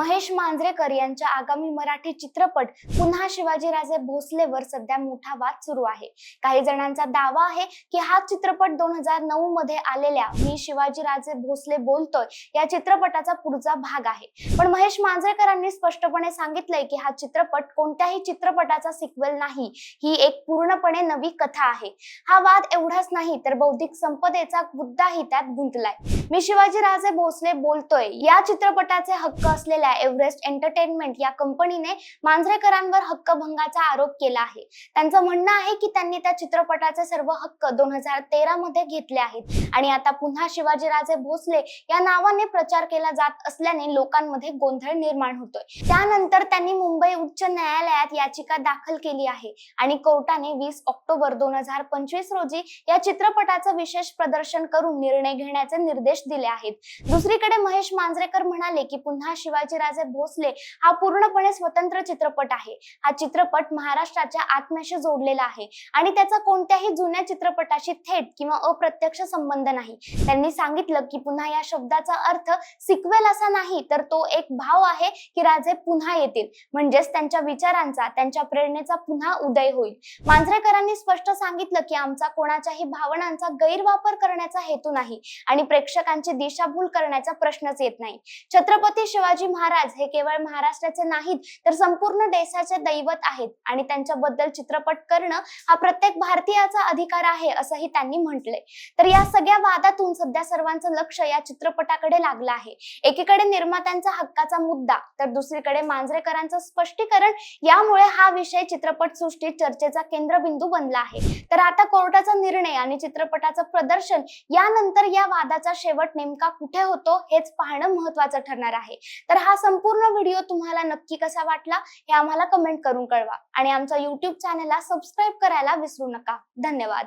महेश मांजरेकर यांच्या आगामी मराठी चित्रपट पुन्हा शिवाजीराजे भोसलेवर सध्या मोठा वाद सुरू आहे. काही जणांचा दावा आहे की हा चित्रपट दोन हजार नऊ मध्ये आलेल्या मी शिवाजीराजे भोसले बोलतोय या चित्रपटाचा पुढचा भाग आहे. पण महेश मांजरेकरांनी स्पष्टपणे सांगितलंय की हा चित्रपट कोणत्याही चित्रपटाचा सिक्वेल नाही. ही एक पूर्णपणे नवी कथा आहे. हा वाद एवढाच नाही तर बौद्धिक संपदेचा मुद्दाही त्यात गुंतलाय. मी शिवाजीराजे भोसले बोलतोय. या चित्रपटाचे हक्क असलेल्या एव्हरेस्ट एंटरटेनमेंट या कंपनीने मांजरेकरांवर हक्कभंगाचा आरोप केला आहे. त्यांचं म्हणणं आहे की त्यांनी त्या चित्रपटाचे सर्व हक्क दोन हजार तेरा मध्ये घेतले आहेत. आणि आता पुन्हा शिवाजीराजे भोसले या नावाने प्रचार केला जात असल्याने लोकांमध्ये गोंधळ निर्माण होतोय. त्यानंतर त्यांनी मुंबई उच्च न्यायालयात याचिका दाखल केली आहे. आणि कोर्टाने वीस ऑक्टोबर दोन हजार पंचवीस रोजी या चित्रपटाचं विशेष प्रदर्शन करून निर्णय घेण्याचे निर्देश दिले आहेत. दुसरीकडे महेश मांजरेकर म्हणाले की पुन्हा शिवाजी शिवाजीराजे भोसले हा पूर्णपणे स्वतंत्र चित्रपट आहे. हा चित्रपट महाराष्ट्राच्या आत्म्याशी जोडलेला आहे. आणि त्याचा कोणत्याही जुन्या चित्रपटाशी थेट किंवा अप्रत्यक्ष संबंध नाही. त्यांनी सांगितलं की पुन्हा या शब्दाचा अर्थ सिक्वेल असा नाही तर तो एक भाव आहे की राजे पुन्हा येतील. म्हणजेच त्यांच्या विचारांचा त्यांच्या प्रेरणेचा पुन्हा उदय होईल. मांजरेकरांनी स्पष्ट सांगितलं की आमचा कोणाच्याही भावनांचा गैरवापर करण्याचा हेतू नाही आणि प्रेक्षकांची दिशाभूल करण्याचा प्रश्नच येत नाही. छत्रपती शिवाजी महाराज हे केवळ महाराष्ट्राचे नाहीत तर संपूर्ण देशाचे दैवत आहेत. आणि त्यांच्याबद्दल चित्रपट करणं हा प्रत्येक भारतीयाचा अधिकार आहे असंही त्यांनी म्हटलंय. तर या सगळ्या वादातून सध्या सर्वांचं लक्ष या चित्रपटाकडे लागलं आहे. एकीकडे निर्मात्यांचा हक्काचा मुद्दा तर दुसरीकडे मांजरेकरांचं स्पष्टीकरण यामुळे हा विषय चित्रपट सृष्टीत चर्चेचा केंद्रबिंदू बनला आहे. तर आता कोर्टाचा निर्णय आणि चित्रपटाचं प्रदर्शन यानंतर या वादाचा शेवट नेमका कुठे होतो हेच पाहणं महत्वाचं ठरणार आहे. तर हा हा संपूर्ण व्हिडिओ तुम्हाला नक्की कसा वाटला हे आम्हाला कमेंट करून कळवा. आणि आमच्या युट्यूब चॅनलला सबस्क्राईब करायला विसरू नका. धन्यवाद.